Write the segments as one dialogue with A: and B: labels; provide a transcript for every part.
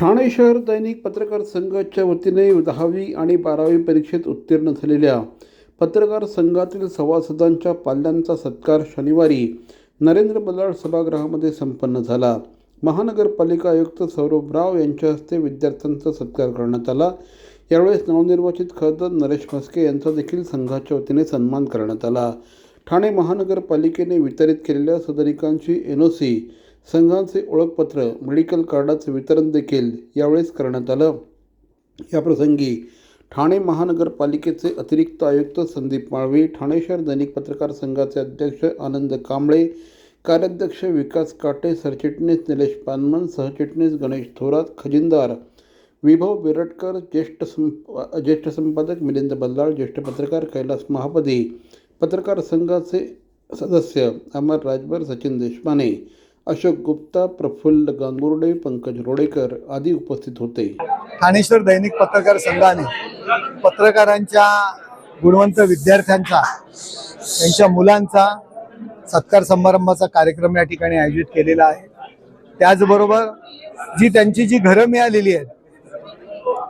A: ठाणे शहर दैनिक पत्रकार संघाच्या वतीने दहावी आणि बारावी परीक्षेत उत्तीर्ण झालेल्या पत्रकार संघातील सभासदांच्या पाल्यांचा सत्कार शनिवारी नरेंद्र बल्लाळ सभागृहामध्ये संपन्न झाला. महानगरपालिका आयुक्त सौरभ राव यांच्या हस्ते विद्यार्थ्यांचा सत्कार करण्यात आला. यावेळेस नवनिर्वाचित खासदार नरेश म्हस्के यांचा देखील संघाच्या वतीने सन्मान करण्यात आला. ठाणे महानगरपालिकेने वितरित केलेल्या सदनिकांची एन ओ सी संघांचे ओळखपत्र मेडिकल कार्डाचं वितरण देखील यावेळेस करण्यात आलं. याप्रसंगी ठाणे महानगरपालिकेचे अतिरिक्त आयुक्त संदीप माळवी ठाणे शहर दैनिक पत्रकार संघाचे अध्यक्ष आनंद कांबळे कार्याध्यक्ष विकास काटे सरचिटणीस निलेश पानमन सहचिटणीस गणेश थोरात खजिनदार विभव बिरटकर ज्येष्ठ संप ज्येष्ठ संपादक मिलिंद बल्लाळ ज्येष्ठ पत्रकार कैलास महापदी पत्रकार संघाचे सदस्य अमर राजभर सचिन देशपाने अशोक गुप्ता प्रफुल्ल गांगुर्डे पंकज रोडेकर आदी उपस्थित होते.
B: ठाणेश्वर दैनिक पत्रकार संघाने पत्रकारांच्या गुणवंत विद्यार्थ्यांचा त्यांच्या मुलांचा सत्कार समारंभाचा कार्यक्रम या ठिकाणी आयोजित केलेला आहे. त्याचबरोबर जी त्यांची जी घरं मिळालेली आहेत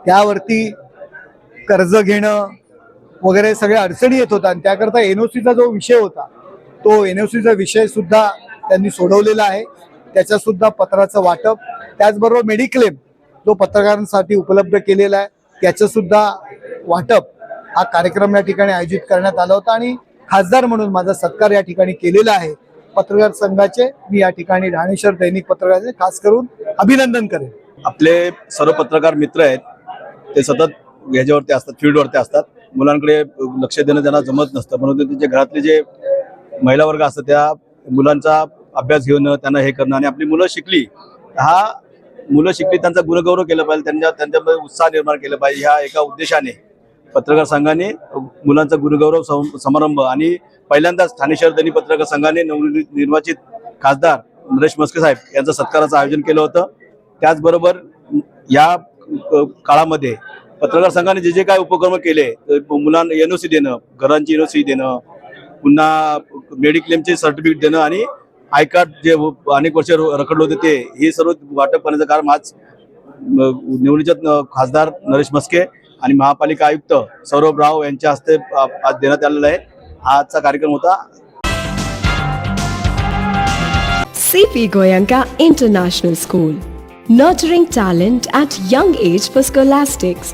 B: त्यावरती कर्ज घेणं वगैरे सगळ्या अडचणी येत होत्या आणि त्याकरता एनओसीचा जो विषय होता तो एनओसीचा विषय सुद्धा त्यांनी सोडवलेला आहे. त्याच्या सुद्धा पत्राचं वाटप त्याचबरोबर मेडिक्लेम जो पत्रकारांसाठी उपलब्ध केलेला आहे त्याचं सुद्धा वाटप हा कार्यक्रम या ठिकाणी आयोजित करण्यात आला होता. आणि खासदार म्हणून माझा सत्कार या ठिकाणी केलेला आहे. पत्रकार संघाचे मी या ठिकाणी राणेश्वर दैनिक पत्रकाराचे खास करून अभिनंदन करेन.
C: आपले सर्व पत्रकार मित्र आहेत ते सतत ह्याच्यावरती असतात फील्डवरती असतात. मुलांकडे लक्ष देणं त्यांना जमत नसतं. परंतु त्यांच्या घरातले जे महिला वर्ग असतात त्या मुलांचा अभ्यास घेणं त्यांना हे करणं आणि आपली मुलं शिकली हा मुलं शिकली त्यांचा गुणगौरव केलं पाहिजे त्यांच्या त्यांच्यामध्ये उत्साह निर्माण केला पाहिजे ह्या एका उद्देशाने. पत्रकार संघाने मुलांचा गुणगौरव सम- समारंभ आणि पहिल्यांदाच ठाणे शहर दैनिक पत्रकार संघाने नवनिर्वाचित खासदार नरेश मस्के साहेब यांचं सत्काराचं आयोजन केलं होतं. त्याचबरोबर या काळामध्ये पत्रकार संघाने जे जे काय उपक्रम केले मुलांना एनओसी देणं घरांची एनओसी देणं पुन्हा मेडिक्लेमचे सर्टिफिकेट देणं आणि आय कार्ड जे अनेक वर्ष रखडलं होते ते हे सर्व वाटप करण्याचं कारण आज निवडीच्या निवडणुकीत खासदार नरेश मस्के आणि महापालिका आयुक्त सौरभ राव यांच्या हस्ते आज देण्यात आलेला आहे. हा आजचा कार्यक्रम होता.
D: CP Goenka international school nurturing talent at young age for scholastics